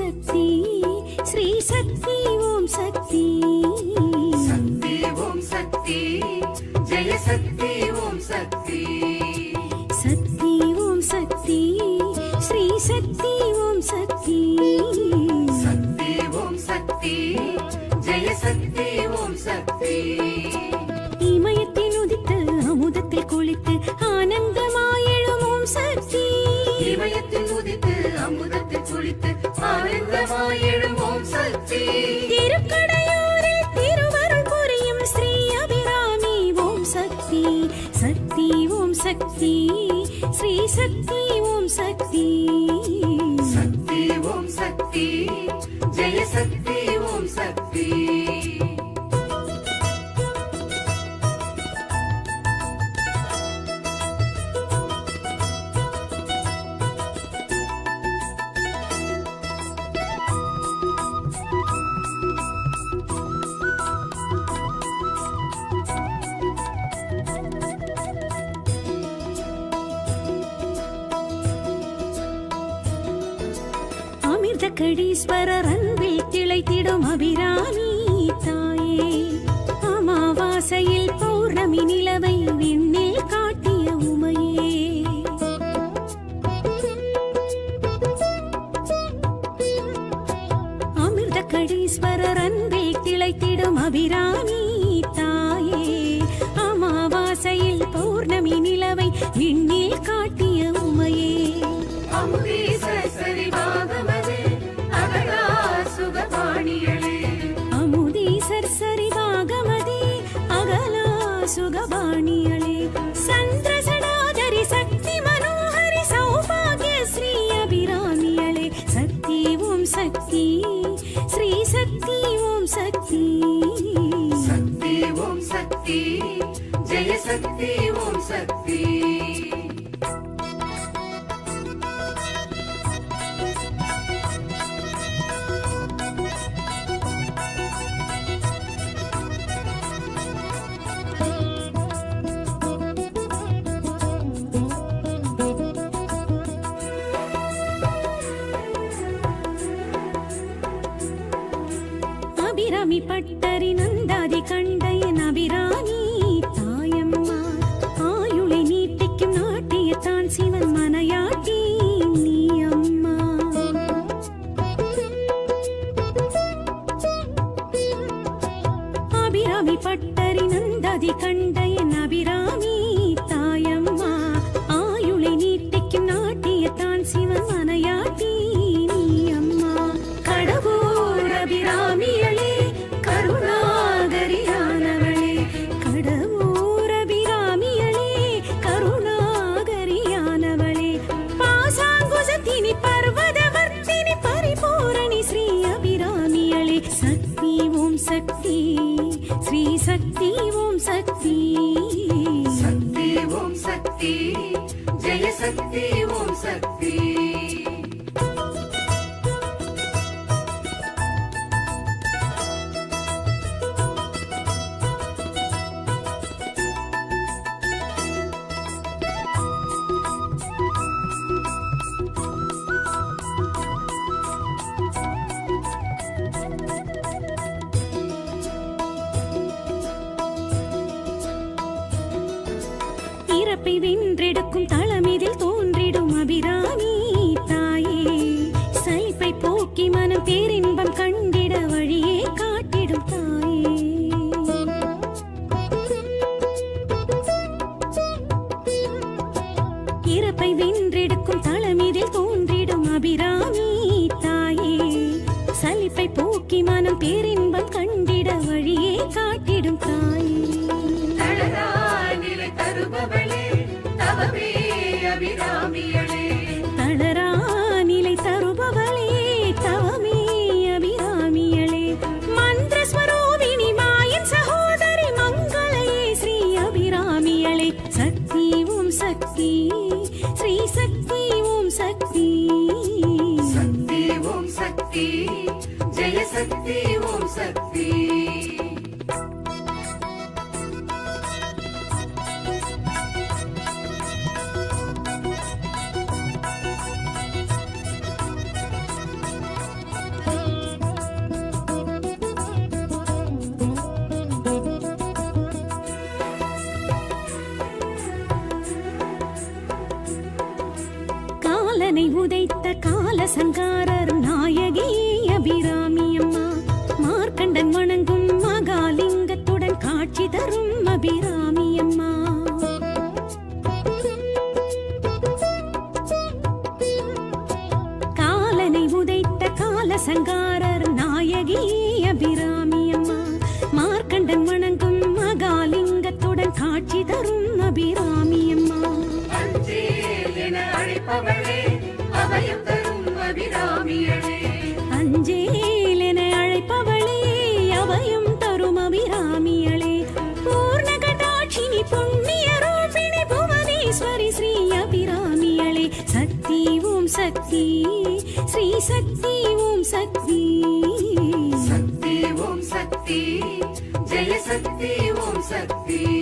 सबसे சக்தி ஓம் சக்தி. ஸ்ரீ சக்தி ஓம் சக்தி. சக்தி ஓம் சக்தி. ஜெய சக்தி ஓம் சக்தி. அர்த்தகடீஸ்வரர் அன்பில் திளைத்திடும் அபிராமி தாயே. அமாவாசையில் பௌர்ணமி நிலவை விண்ணில் காட்டிய உமையே. அமிர்தகடீஸ்வரர் அன்பில் திளைத்திடும் அபிராமி தாயே. அமாவாசையில் பௌர்ணமி நிலவை விண்ணில் காட்டி சக்தி. ஸ்ரீ சக்தி ஓம் சக்தி. சக்தி ஓம் சக்தி. ஜெய சக்தி பட்டரி நந்தாதி கண்டைய நபிராணி தாயம்மா ஆயுளை நீட்டிக்கும் நாட்டியத்தான் சிவன் மனையாட்டி நீ அம்மா. அபிராமி பட்டரி நந்தாதி கண்டைய பேரின் கால சங்காரர் நாயகி அபிராமி அம்மா மார்க்கண்டன் வணங்கும் மகாலிங்கத்துடன் காட்சி தரும் அபிராமி அம்மா காலனை உதைத்த கால சங்காரர் நாயகி அபிராமி அம்மா மார்க்கண்டன் வணங்கும் மகாலிங்கத்துடன் காட்சி தரும் அபிராமி சக்தி ஓம் சக்தி. சக்தி ஓம் சக்தி ஜெய சக்தி ஓம் சக்தி.